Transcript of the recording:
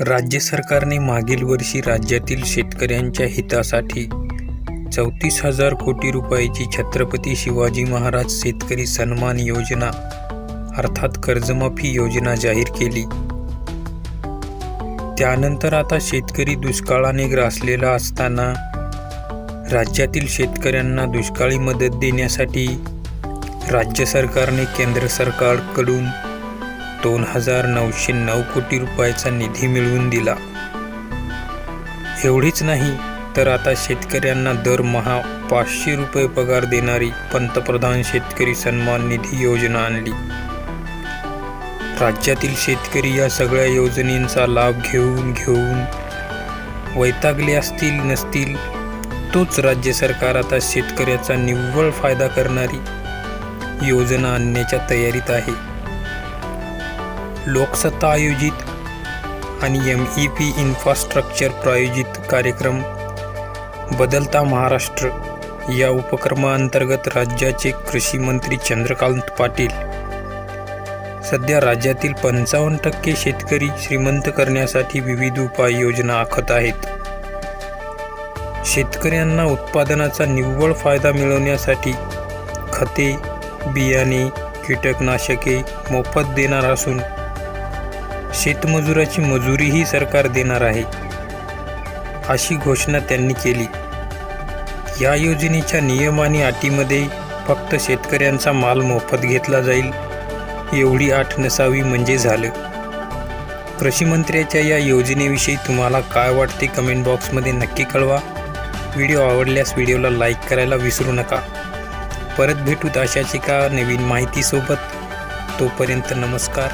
राज्य सरकारने मागील वर्षी राज्यातील शेतकऱ्यांच्या हितासाठी चौतीस हजार कोटी रुपयाची छत्रपती शिवाजी महाराज शेतकरी सन्मान योजना अर्थात कर्जमाफी योजना जाहीर केली. त्यानंतर आता शेतकरी दुष्काळाने ग्रासलेला असताना राज्यातील शेतकऱ्यांना दुष्काळी मदत देण्यासाठी राज्य सरकारने केंद्र सरकारकडून दोन हजार नऊशे नऊ कोटी रुपयाचा निधी मिळवून दिला. एवढीच नाही तर आता शेतकऱ्यांना दरमहा पाचशे रुपये पगार देणारी पंतप्रधान शेतकरी सन्मान निधी योजना आणली. राज्यातील शेतकरी या सगळ्या योजनेचा लाभ घेऊन घेऊन वैतागले असतील नसतील तोच राज्य सरकार आता शेतकऱ्याचा निव्वळ फायदा करणारी योजना आणण्याच्या तयारीत आहे. लोकसत्ता आयोजित आणि एम ई पी इन्फ्रास्ट्रक्चर प्रायोजित कार्यक्रम बदलता महाराष्ट्र या उपक्रमाअंतर्गत राज्याचे कृषी मंत्री चंद्रकांत पाटील सध्या राज्यातील पंचावन्न टक्के शेतकरी श्रीमंत करण्यासाठी विविध उपाययोजना आखत आहेत. शेतकऱ्यांना उत्पादनाचा निव्वळ फायदा मिळवण्यासाठी खते बियाणे कीटकनाशके मोफत देणार असून शेतमजुराची मजुरीही सरकार देणार आहे अशी घोषणा त्यांनी केली. या योजनेच्या नियम आणि अटीमध्ये फक्त शेतकऱ्यांचा माल मोफत घेतला जाईल एवढी आठ नसावी म्हणजे झालं. कृषीमंत्र्याच्या या योजनेविषयी तुम्हाला काय वाटते कमेंट बॉक्समध्ये नक्की कळवा. व्हिडिओ आवडल्यास व्हिडिओला लाईक करायला विसरू नका. परत भेटूत अशाच एका नवीन माहितीसोबत. तोपर्यंत नमस्कार.